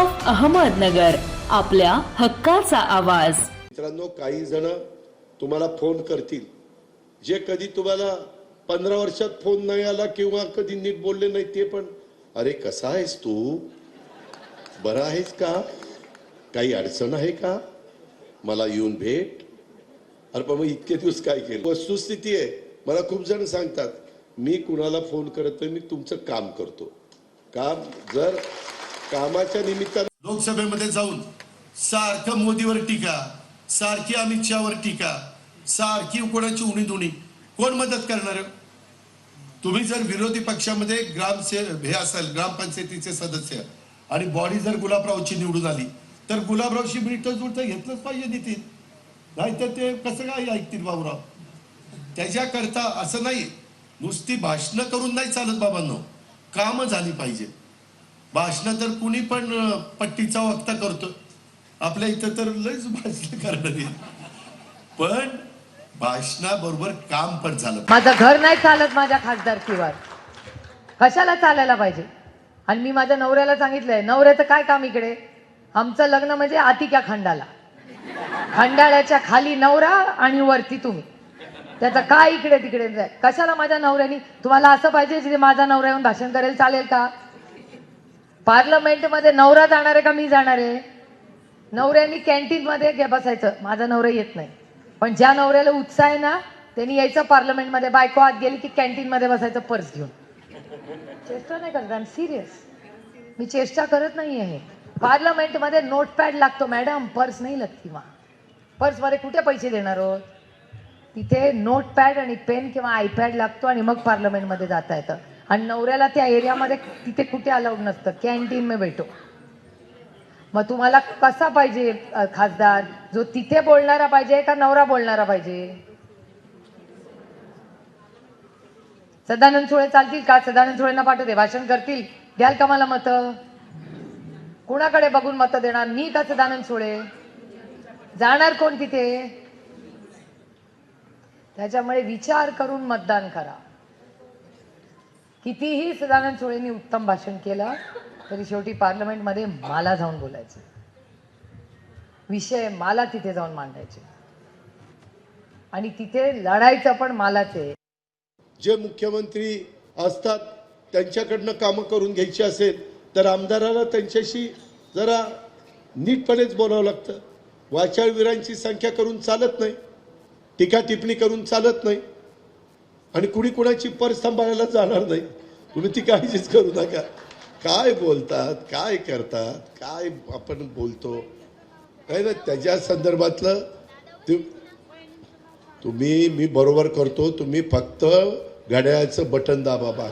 Of Ahmednagar आपल्या हक्काचा आवाज. मित्रांनो काही जण तुम्हाला फोन करतील. जे कधी तुम्हाला पंधरा वर्षात फोन नाही आला किंवा कधी नीट बोलले नाही ते पण अरे कसा आहेस तू? बरा आहेस का? काही अडचण आहे का? मला येऊन भेट. अरे पण मग इतके दिवस काय केलं? वस्तुस्थिती आहे. मला खूप जण सांगतात मी कुणाला फोन करत नाही मी तुमचं काम करतो. काम जर कामाच्या निमित्तानं लोकसभेमध्ये जाऊन सारखं मोदीवर टीका सारखी अमित शहावर टीका सारखी कोणाची उणी दुणी कोण मदत करणार? तुम्ही जर विरोधी पक्षामध्ये ग्रामसे हे असाल ग्रामपंचायतीचे सदस्य आणि बॉडी जर गुलाबरावची निवडून आली तर गुलाबरावशी मिळतं जुळतं घेतलंच पाहिजे नितीन. नाहीतर ते कसं काय ऐकतील बाबूराव त्याच्याकरता असं नाही. नुसती भाषणं करून नाही चालत बाबांनो. कामं झाली पाहिजे भाषणं तर कुणी पण पट्टीचा वक्ता करतो. आपल्या इथं तर लयच भाषण करणारी पण भाषणाबरोबर काम पण झालं माझं घर नाही चालत माझ्या खासदारकीवर. कशाला चालायला पाहिजे? आणि मी माझ्या नवऱ्याला सांगितलंय नवऱ्याचं काय काम इकडे? आमचं लग्न म्हणजे आतिक्या खंडाला. खंडाळ्याच्या खाली नवरा आणि वरती तुम्ही. त्याचं काय इकडे तिकडे जाय कशाला माझ्या नवऱ्यानी? तुम्हाला असं पाहिजे जे माझा नवरा येऊन भाषण करेल चालेल का? पार्लमेंटमध्ये नवरा जाणार आहे का मी जाणार आहे? नवऱ्यानी कॅन्टीन मध्ये बसायचं. माझा नवरा येत नाही. पण ज्या नवऱ्याला उत्साह आहे ना त्यांनी यायचं पार्लमेंटमध्ये. बायको आत गेली की कॅन्टीनमध्ये बसायचं पर्स घेऊन. चेष्टा नाही करत. आय सिरियस मी चेष्टा करत नाही आहे. पार्लमेंटमध्ये नोटपॅड लागतो मॅडम. पर्स नाही लागती मा पर्समध्ये कुठे पैसे देणार आहोत? तिथे नोटपॅड आणि पेन किंवा आयपॅड लागतो आणि मग पार्लमेंटमध्ये जाता येतं. आणि नवऱ्याला त्या एरियामध्ये तिथे कुठे अलाउड नसतं. कॅन्टीन मे भेटो. मग तुम्हाला कसा पाहिजे खासदार? जो तिथे बोलणारा पाहिजे का नवरा बोलणारा पाहिजे? सदानंद सुळे चालतील का? सदानंद सुळेंना पाठवते. भाषण करतील. द्याल का मला मत? कुणाकडे बघून मत देणार? मी का सदानंद सुळे? जाणार कोण तिथे? त्याच्यामुळे विचार करून मतदान करा. कितीही सदानंद सुळेंनी उत्तम भाषण केलं तरी शेवटी पार्लमेंटमध्ये मला जाऊन बोलायचं. विषय मला तिथे जाऊन मांडायचे. आणि तिथे लढायचं पण मालाच आहे. जे मुख्यमंत्री असतात त्यांच्याकडनं कामं करून घ्यायची असेल तर आमदाराला त्यांच्याशी जरा नीटपणेच बोलावं लागतं. वाचाळवीरांची संख्या करून चालत नाही. टीका टिप्पणी करून चालत नाही. आणि कुणी कुणाची पर्स सांभाळायला जाणार नाही. तुम्ही ती काळजीच करू नका. काय बोलतात काय करतात काय आपण बोलतो? काय ना त्याच्या संदर्भातलं ते तुम्ही मी बरोबर करतो तुम्ही फक्त घड्याळाचं बटन दाबा बा.